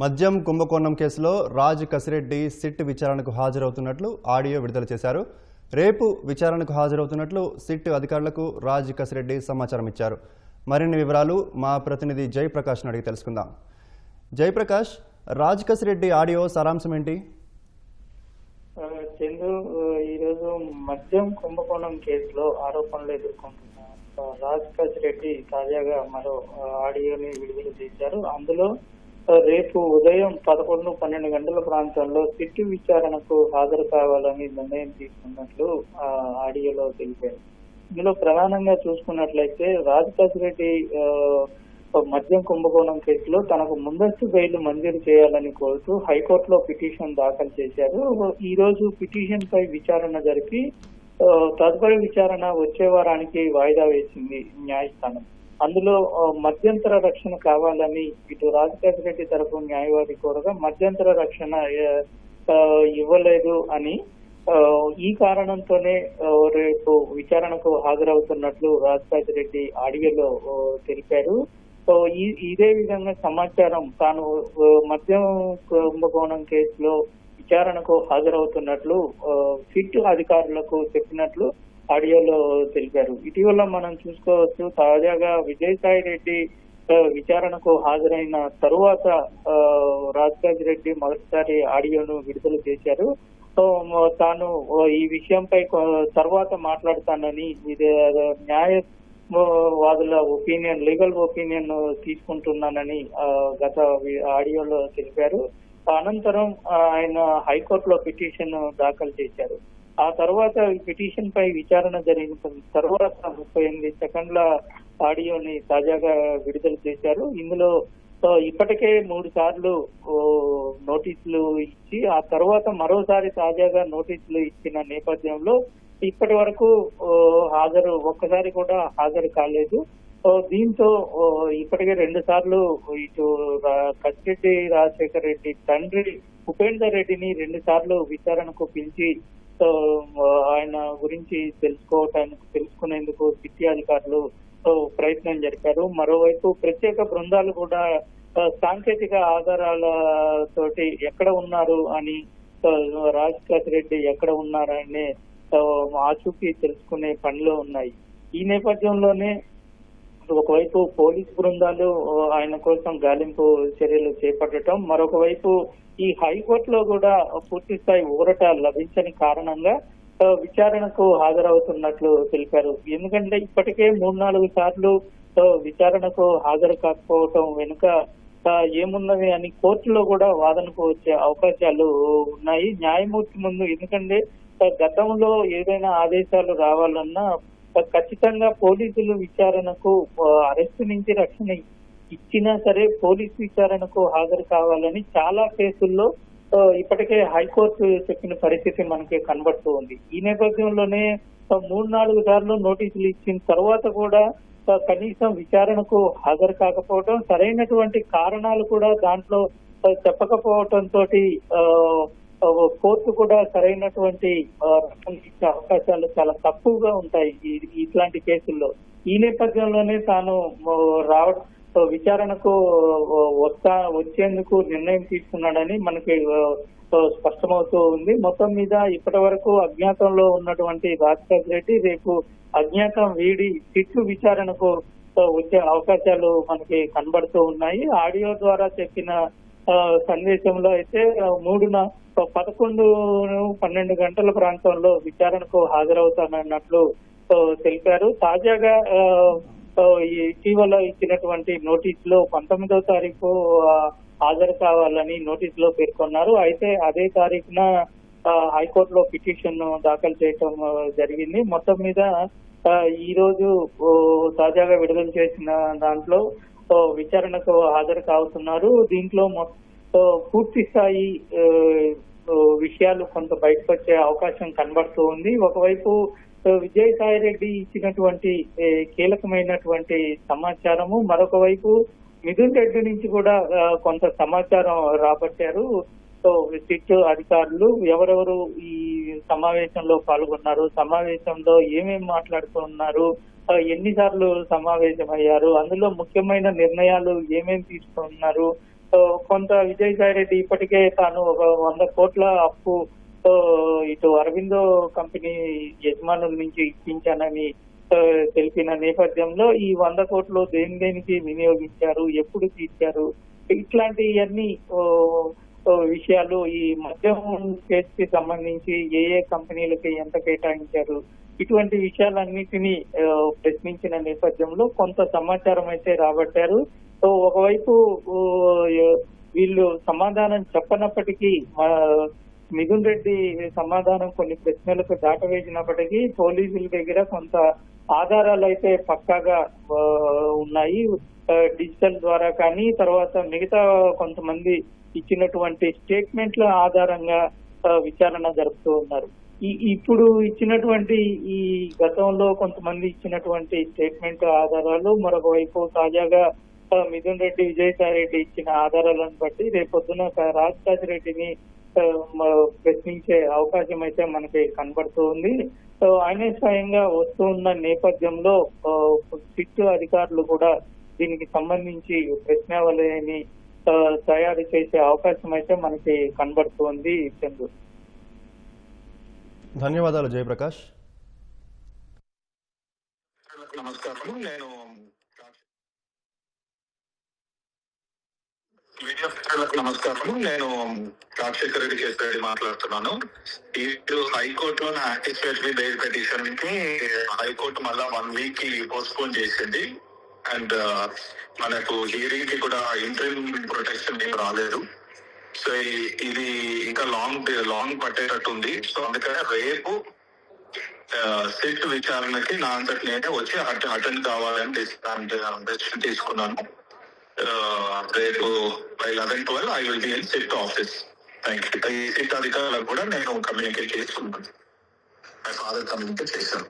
మద్యం కుంభకోణం కేసులో రాజ్ కసిరెడ్డి సిట్ విచారణకు హాజరవుతున్నట్లు ఆడియో విడుదల చేశారు. రేపు విచారణకు హాజరవుతున్నట్లు సిట్ అధికారులకు రాజ్ కసిరెడ్డి సమాచారం ఇచ్చారు. మరిన్ని వివరాలు మా ప్రతినిధి జయప్రకాష్ను అడిగి తెలుసుకుందాం. జయప్రకాష్ రాజ్ కసిరెడ్డి ఆడియో సారాంశం ఏంటి? చందు ఈరోజు మద్యం కుంభకోణం కేసులో ఆరోపణలు ఎదుర్కొంటున్న రాజ్ కసిరెడ్డి తాజాగా మరో ఆడియోని విడుదల చేశారు. అందులో రేపు ఉదయం పదకొండు పన్నెండు గంటల ప్రాంతంలో సిట్టు విచారణకు హాజరు కావాలని నిర్ణయం తీసుకున్నట్లు ఆ, ఆడియోలో తెలిపారు. ఇందులో ప్రధానంగా చూసుకున్నట్లయితే రాజ్ రెడ్డి మద్యం కుంభకోణం కేసులో తనకు ముందస్తు బెయిల్ మంజూరు చేయాలని కోరుతూ హైకోర్టులో పిటిషన్ దాఖలు చేశారు. ఈ రోజు పిటిషన్ పై విచారణ జరిపి తదుపరి విచారణ వచ్చే వారానికి వాయిదా వేసింది న్యాయస్థానం. అందులో మధ్యంతర రక్షణ కావాలని ఇటు రాజశేఖర రెడ్డి తరపు న్యాయవాది కోరగా మధ్యంతర రక్షణ ఇవ్వలేదు అని ఈ కారణంతోనే రేపు విచారణకు హాజరవుతున్నట్లు రాజశేఖర రెడ్డి ఆడియోలో తెలిపారు. సో ఈ ఇదే విధంగా సమాచారం తాను మద్యం కుంభకోణం కేసులో విచారణకు హాజరవుతున్నట్లు ఫిట్ అధికారులకు చెప్పినట్లు ఆడియోలో తెలిపారు. ఇటీవల మనం చూసుకోవచ్చు తాజాగా విజయసాయి రెడ్డి విచారణకు హాజరైన తరువాత రాజరాజ్ రెడ్డి మొదటిసారి ఆడియోను విడుదల చేశారు. సో తాను ఈ విషయంపై తర్వాత మాట్లాడతానని ఇది న్యాయ వాదుల ఒపీనియన్ లీగల్ ఒపీనియన్ తీసుకుంటున్నానని గత ఆడియోలో తెలిపారు. అనంతరం ఆయన హైకోర్టులో పిటిషన్ దాఖలు చేశారు. ఆ తర్వాత పిటిషన్ పై విచారణ జరిగిన తర్వాత ముప్పై ఎనిమిది సెకండ్ల ఆడియోని తాజాగా విడుదల చేశారు. ఇందులో ఇప్పటికే మూడు సార్లు నోటీసులు ఇచ్చి ఆ తర్వాత మరోసారి తాజాగా నోటీసులు ఇచ్చిన నేపథ్యంలో ఇప్పటి వరకు హాజరు ఒక్కసారి కూడా హాజరు కాలేదు. సో దీంతో ఇప్పటికే రెండు సార్లు ఇటు రా- రాజశేఖర్ రెడ్డి తండ్రి ఉపేందర్ రెడ్డిని రెండు సార్లు విచారణకు పిలిచి సో ఆయన గురించి తెలుసుకోవటానికి తెలుసుకునేందుకు సిటీ అధికారులు ప్రయత్నం జరిపారు. మరోవైపు ప్రత్యేక బృందాలు కూడా సాంకేతిక ఆధారాలతోటి ఎక్కడ ఉన్నారు అని సో, రాజ్ రెడ్డి ఎక్కడ ఉన్నారనే ఆచూకీ తెలుసుకునే పనిలో ఉన్నాయి. ఈ నేపథ్యంలోనే ఒకవైపు పోలీస్ బృందాలు ఆయన కోసం గాలింపు చర్యలు చేపట్టడం మరొక వైపు ఈ హైకోర్టులో కూడా పూర్తి స్థాయి ఊరట లభించని కారణంగా విచారణకు హాజరవుతున్నట్లు తెలిపారు. ఎందుకంటే ఇప్పటికే మూడు నాలుగు సార్లు విచారణకు హాజరు కాకపోవటం వెనుక ఏమున్నది అని కోర్టులో కూడా వాదనకు వచ్చే అవకాశాలు ఉన్నాయి. న్యాయమూర్తి ముందు ఎందుకంటే గతంలో ఏదైనా ఆదేశాలు రావాలన్నా ఖచ్చితంగా పోలీసులు విచారణకు అరెస్ట్ అరెస్టు నుంచి రక్షణ ఇచ్చినా సరే పోలీస్ విచారణకు హాజరు కావాలని చాలా కేసుల్లో ఇప్పటికే హైకోర్టు చెప్పిన పరిస్థితి మనకి కనబడుతూ ఉంది. ఈ నేపథ్యంలోనే మూడు నాలుగు సార్లు నోటీసులు ఇచ్చిన తర్వాత కూడా కనీసం విచారణకు హాజరు కాకపోవడం సరైనటువంటి కారణాలు కూడా దాంట్లో చెప్పకపోవటంతో చెప్పకపోవటం తోటి కోర్టు కూడా సరైనటువంటి ఇచ్చే అవకాశాలు చాలా తక్కువగా ఉంటాయి ఇట్లాంటి కేసుల్లో. ఈ నేపథ్యంలోనే తాను రావ విచారణకు వస్తా వచ్చేందుకు నిర్ణయం తీసుకున్నాడని మనకి స్పష్టమవుతూ ఉంది. మొత్తం మీద ఇప్పటి వరకు అజ్ఞాతంలో ఉన్నటువంటి రాజశేఖర రెడ్డి రేపు అజ్ఞాతం వీడి సిట్టు విచారణకు వచ్చే అవకాశాలు మనకి కనబడుతూ ఉన్నాయి. ఆడియో ద్వారా చెప్పిన సన్నివేశంలో అయితే మూడున పదకొండు పన్నెండు గంటల ప్రాంతంలో విచారణకు హాజరవుతానన్నట్లు తెలిపారు. తాజాగా ఇటీవల ఇచ్చినటువంటి నోటీస్లో పంతొమ్మిదవ తారీఖు హాజరు కావాలని నోటీస్లో పేర్కొన్నారు. అయితే అదే తారీఖున హైకోర్టులో పిటిషన్ దాఖలు చేయటం జరిగింది. మొత్తం మీద ఈ రోజు తాజాగా విడుదల చేసిన దాంట్లో విచారణకు హాజరు కావుతున్నారు. దీంట్లో పూర్తి స్థాయి విషయాలు కొంత బయటకు వచ్చే అవకాశం కనబడుతూ ఉంది. ఒకవైపు ఆ, విజయసాయి రెడ్డి ఇచ్చినటువంటి కీలకమైనటువంటి సమాచారము. మరొక వైపు మిథున్ రెడ్డి నుంచి కూడా కొంత సమాచారం రాబట్టారు. సో సిట్ అధికారులు ఎవరెవరు ఈ సమావేశంలో పాల్గొన్నారు సమావేశంలో ఏమేమి మాట్లాడుతున్నారు ఎన్నిసార్లు ఎన్నిసార్లు సమావేశమయ్యారు అందులో ముఖ్యమైన నిర్ణయాలు ఏమేమి తీసుకున్నారు కొంత విజయసాయి రెడ్డి ఇప్పటికే తాను ఒక వంద కోట్ల అప్పు ఇటు అరవిందో కంపెనీ యజమానుల నుంచి ఇప్పించానని తెలిపిన నేపథ్యంలో ఈ వంద కోట్లు దేని దేనికి వినియోగించారు ఎప్పుడు తీర్చారు ఇట్లాంటివన్నీ విషయాలు ఈ మద్యం కేసుకి సంబంధించి ఏ ఏ కంపెనీలకి ఎంత కేటాయించారు? ఇటువంటి విషయాలన్నిటినీ ప్రశ్నించిన నేపథ్యంలో కొంత సమాచారం అయితే రాబట్టారు. సో ఒకవైపు వీళ్ళు సమాధానం చెప్పనప్పటికీ మిథున్ రెడ్డి సమాధానం కొన్ని ప్రశ్నలకు దాటవేసినప్పటికీ పోలీసుల దగ్గర కొంత ఆధారాలు అయితే పక్కాగా ఉన్నాయి. డిజిటల్ ద్వారా కానీ తర్వాత మిగతా కొంతమంది ఇచ్చినటువంటి స్టేట్మెంట్ల ఆధారంగా విచారణ జరుపుతూ ఉన్నారు. ఈ ఇప్పుడు ఇచ్చినటువంటి ఈ గతంలో కొంతమంది ఇచ్చినటువంటి స్టేట్మెంట్ ఆధారాలు మరొక వైపు తాజాగా మిథున్ రెడ్డి విజయసాయి రెడ్డి ఇచ్చిన ఆధారాలను బట్టి రేపొద్దున రాజ్ రెడ్డిని ప్రశ్నించే అవకాశం అయితే మనకి కనబడుతూ ఉంది. సో ఆయనే స్వయంగా వస్తూ ఉన్న నేపథ్యంలో సిట్ అధికారులు కూడా దీనికి సంబంధించి ప్రశ్నావళిని తయారు చేసే అవకాశం అయితే మనకి కనబడుతోంది చందు. ధన్యవాదాలు జయప్రకాష్. నమస్కారం. నేను మీడియా మిత్రులకు నమస్కారం. నేను రాజశేఖర రెడ్డి కేసరెడ్డి మాట్లాడుతున్నాను. ఇటు హైకోర్టులో నా యాంటిసిపేటరీ బెయిల్ పిటిషన్కి హైకోర్టు మళ్ళా వన్ వీక్కి పోస్ట్పోన్ చేసింది. అండ్ uh, మనకు హియరింగ్కి కూడా ఇంటర్వ్యూ ప్రొటెక్షన్ ఏం రాలేదు. సో ఇది ఇంకా లాంగ్ లాంగ్ పట్టేటట్టు ఉంది. సో అందుకనే రేపు సిట్ విచారణకి నా అంతటి నేనే వచ్చి అటెండ్ కావాలని డెసిషన్ తీసుకున్నాను. రేపు by eleven twelve I will be in SIT office thank you ఈ సిట్ అధికారులకు కూడా నేను కమ్యూనికేట్ చేసుకున్నాను. మై ఫాదర్ కమ్యూనికేట్ చేశాను